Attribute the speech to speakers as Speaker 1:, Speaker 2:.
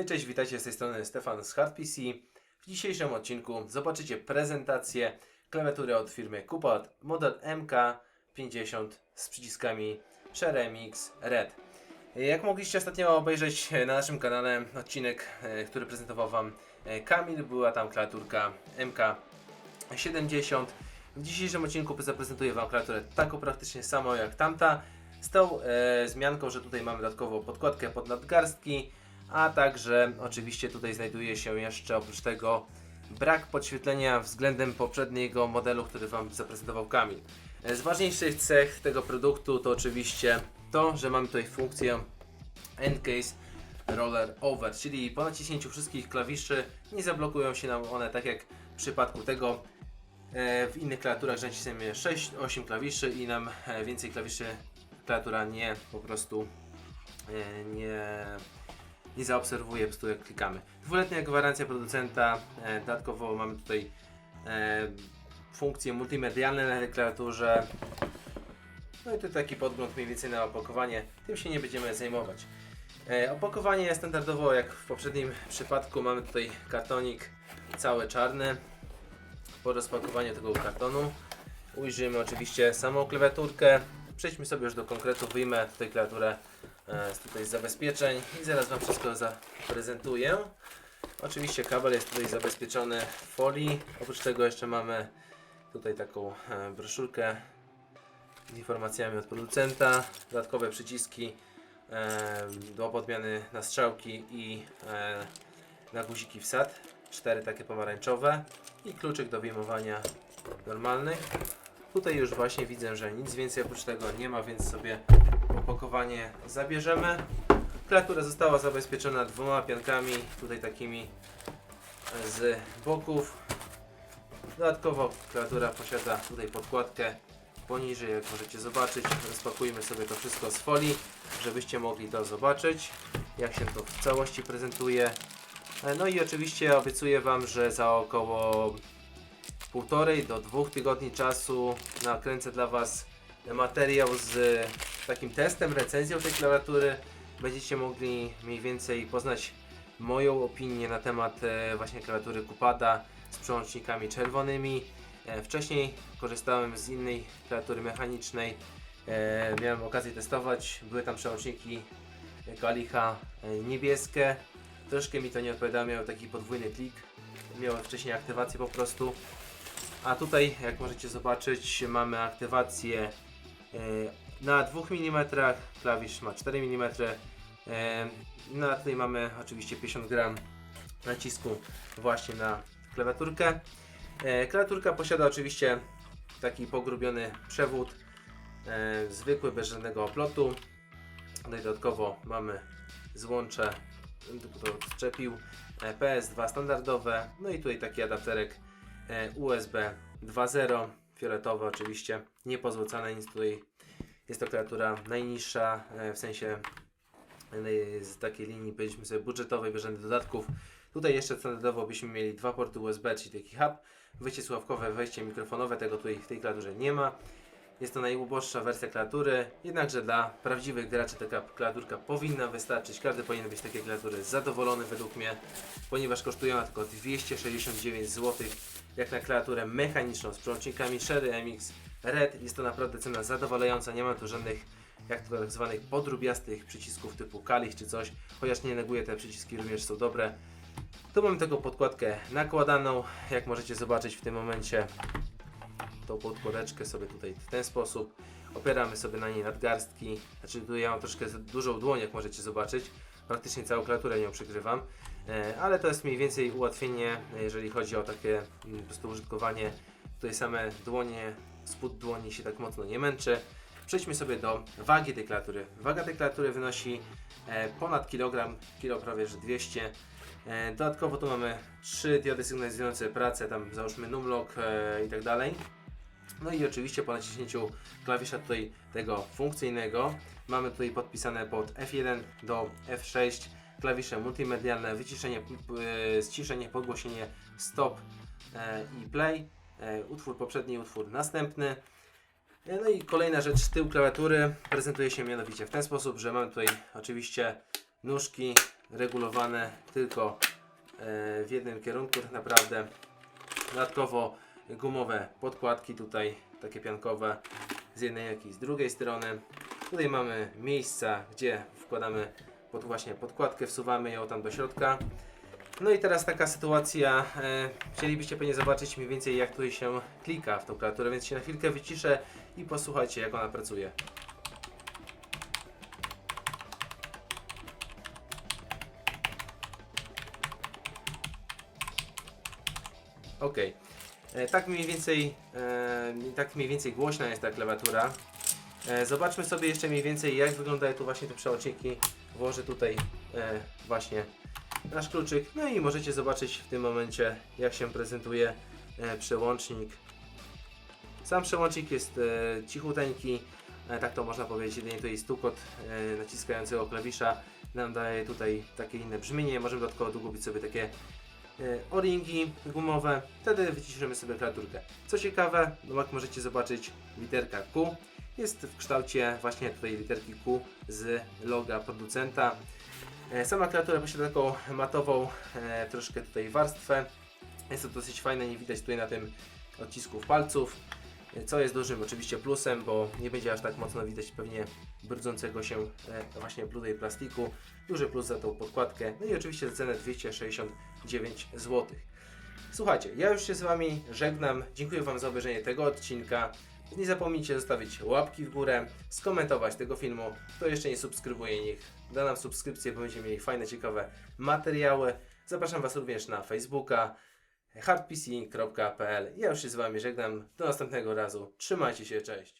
Speaker 1: Hej, cześć, witajcie z tej strony Stefan z Hard PC. W dzisiejszym odcinku zobaczycie prezentację klawiatury od firmy Kupot model MK50 z przyciskami Sheremix Red. Jak mogliście ostatnio obejrzeć na naszym kanale odcinek, e, który prezentował Wam e, Kamil, była tam klawiaturka MK70. W dzisiejszym odcinku zaprezentuję Wam klawiaturę taką praktycznie samą jak tamta, z tą e, zmianką, że tutaj mamy dodatkową podkładkę pod nadgarstki, a także oczywiście tutaj znajduje się jeszcze oprócz tego brak podświetlenia względem poprzedniego modelu, który Wam zaprezentował Kamil. E, Z ważniejszych cech tego produktu to oczywiście to, że mamy tutaj funkcję Endcase Roller Over, czyli po naciśnięciu wszystkich klawiszy nie zablokują się nam one tak jak w przypadku tego e, w innych klawiaturach, naciśniemy 6-8 klawiszy i nam e, więcej klawiszy klawiatura nie po prostu nie, nie zaobserwuje po prostu jak klikamy. Dwuletnia gwarancja producenta, e, dodatkowo mamy tutaj e, funkcje multimedialne na tej klawiaturze. No i tu taki podgląd mniej więcej na opakowanie, tym się nie będziemy zajmować. E, opakowanie standardowo jak w poprzednim przypadku mamy tutaj kartonik cały czarny. Po rozpakowaniu tego kartonu ujrzymy oczywiście samą klawiaturkę. Przejdźmy sobie już do konkretu, wyjmę tutaj klawiaturę z tutaj zabezpieczeń i zaraz Wam wszystko zaprezentuję. Oczywiście kabel jest tutaj zabezpieczony w folii. Oprócz tego jeszcze mamy tutaj taką e, broszurkę z informacjami od producenta, dodatkowe przyciski e, do podmiany na strzałki i e, na guziki wsad. Cztery takie pomarańczowe i kluczyk do wyjmowania normalny. Tutaj już właśnie widzę, że nic więcej oprócz tego nie ma, więc sobie opakowanie zabierzemy. Klawiatura została zabezpieczona dwoma piankami, tutaj takimi z boków. Dodatkowo klawiatura posiada tutaj podkładkę poniżej, jak możecie zobaczyć. Rozpakujmy sobie to wszystko z folii, żebyście mogli to zobaczyć, jak się to w całości prezentuje. E, No i oczywiście obiecuję Wam, że za około półtorej do dwóch tygodni czasu nakręcę dla Was materiał z takim testem, recenzją tej klawiatury. Będziecie mogli mniej więcej poznać moją opinię na temat e, właśnie klawiatury Kupada z przełącznikami czerwonymi. E, Wcześniej korzystałem z innej klawiatury mechanicznej. E, Miałem okazję testować. Były tam przełączniki Kalicha niebieskie. Troszkę mi to nie odpowiadało, miał taki podwójny klik. Miałem wcześniej aktywację po prostu. A tutaj, jak możecie zobaczyć, mamy aktywację na 2 mm, klawisz ma 4 mm. e, No a tutaj mamy oczywiście 50 gram nacisku właśnie na klawiaturkę. E, Klawiaturka posiada oczywiście taki pogrubiony przewód, e, zwykły, bez żadnego oplotu. Tutaj dodatkowo mamy złącze, to odczepił, e, PS2 standardowe, no i tutaj taki adapterek e, USB 2.0, fioletowy oczywiście, niepozłocane nic tutaj. Jest to klawiatura najniższa, e, w sensie e, z takiej linii powiedzmy sobie budżetowej, bez żadnych dodatków. Tutaj jeszcze standardowo byśmy mieli dwa porty USB, czyli taki hub, wyjście słuchawkowe, wejście mikrofonowe, tego tutaj w tej klawiaturze nie ma. Jest to najuboższa wersja klawiatury, jednakże dla prawdziwych graczy taka klawiaturka powinna wystarczyć. Każdy powinien być z takiej klawiatury zadowolony według mnie, ponieważ kosztują ona tylko 269 zł. Jak na klawiaturę mechaniczną z przełącznikami Sherry MX Red jest to naprawdę cena zadowalająca. Nie ma tu żadnych jak to tak zwanych podrubiastych przycisków typu kalich czy coś, chociaż nie neguję, te przyciski również są dobre. Tu mamy taką podkładkę nakładaną, jak możecie zobaczyć w tym momencie tą podkładeczkę sobie tutaj w ten sposób. Opieramy sobie na niej nadgarstki. Znaczy tu ja mam troszkę dużą dłoń, jak możecie zobaczyć. Praktycznie całą klawiaturę nią przykrywam. E, ale to jest mniej więcej ułatwienie, jeżeli chodzi o takie mm, po prostu użytkowanie. Tutaj same dłonie, spód dłoni się tak mocno nie męczy. Przejdźmy sobie do wagi tej klawiatury. Waga tej klawiatury wynosi e, ponad kilogram, kilo prawie że 200. E, dodatkowo tu mamy trzy diody sygnalizujące pracę, tam załóżmy numlock i tak dalej. No i oczywiście po naciśnięciu klawisza tutaj tego funkcyjnego mamy tutaj podpisane pod F1 do F6 klawisze multimedialne, wyciszenie, e, ściszenie, podgłośnienie, stop e, i play, e, utwór poprzedni, utwór następny. No i kolejna rzecz, tył klawiatury prezentuje się mianowicie w ten sposób, że mamy tutaj oczywiście nóżki regulowane tylko w jednym kierunku tak naprawdę. Dodatkowo gumowe podkładki tutaj, takie piankowe z jednej jak i z drugiej strony. Tutaj mamy miejsca, gdzie wkładamy pod właśnie podkładkę, wsuwamy ją tam do środka. No i teraz taka sytuacja, e, chcielibyście pewnie zobaczyć mniej więcej jak tutaj się klika w tą klawiaturę, więc się na chwilkę wyciszę i posłuchajcie jak ona pracuje. Ok. E, tak mniej więcej e, tak mniej więcej głośna jest ta klawiatura. E, zobaczmy sobie jeszcze mniej więcej jak wyglądają tu właśnie te przełączniki. Włożę tutaj e, właśnie nasz kluczyk. No i możecie zobaczyć w tym momencie jak się prezentuje e, przełącznik. Sam przełącznik jest e, cichuteńki, tak to można powiedzieć, jedynie tutaj stukot naciskającego klawisza nam daje tutaj takie inne brzmienie. Możemy dodatkowo długobić sobie takie o-ringi gumowe. Wtedy wyciszymy sobie klawiaturkę. Co ciekawe, no jak możecie zobaczyć, literka Q jest w kształcie właśnie tutaj literki Q z loga producenta. E, Sama klawiatura posiada taką matową e, troszkę tutaj warstwę. Jest to dosyć fajne, nie widać tutaj na tym odcisków palców. E, Co jest dużym oczywiście plusem, bo nie będzie aż tak mocno widać pewnie brudzącego się właśnie bludej plastiku. Duży plus za tą podkładkę. No i oczywiście za cenę 269 zł. Słuchajcie, ja już się z Wami żegnam. Dziękuję Wam za obejrzenie tego odcinka. Nie zapomnijcie zostawić łapki w górę, skomentować tego filmu. Kto jeszcze nie subskrybuje, niech da nam subskrypcję, bo będziemy mieli fajne, ciekawe materiały. Zapraszam Was również na Facebooka hardpc.pl. Ja już się z Wami żegnam. Do następnego razu. Trzymajcie się, cześć.